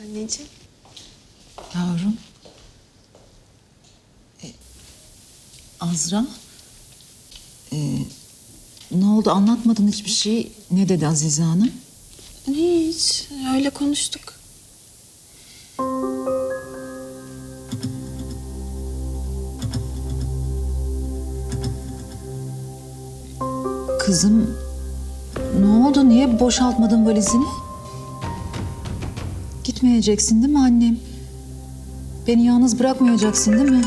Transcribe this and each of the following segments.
Anneciğim. Yavrum. E, Azra. E, ne oldu anlatmadın hiçbir şey. Ne dedi Azize Hanım? Hiç. Öyle konuştuk. Kızım ne oldu? Niye boşaltmadın valizini? Gitmeyeceksin değil mi annem? Beni yalnız bırakmayacaksın değil mi?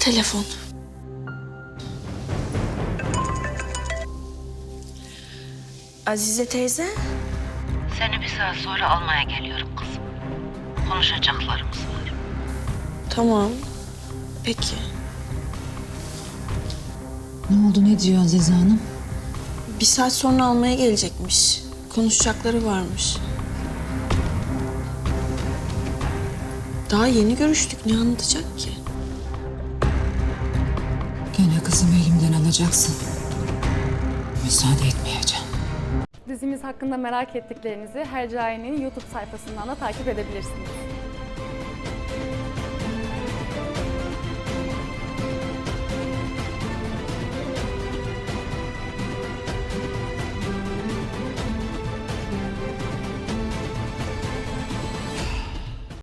Telefon. Azize teyze. Seni bir saat sonra almaya geliyorum kızım. Konuşacaklarımız var. Tamam. Peki. Ne oldu ne diyor Azize Hanım? Bir saat sonra almaya gelecekmiş. Konuşacakları varmış. Daha yeni görüştük. Ne anlatacak ki? Gene kızımı elimden alacaksın. Müsaade etmeyeceğim. Dizimiz hakkında merak ettiklerinizi Hercai'nin YouTube sayfasından da takip edebilirsiniz.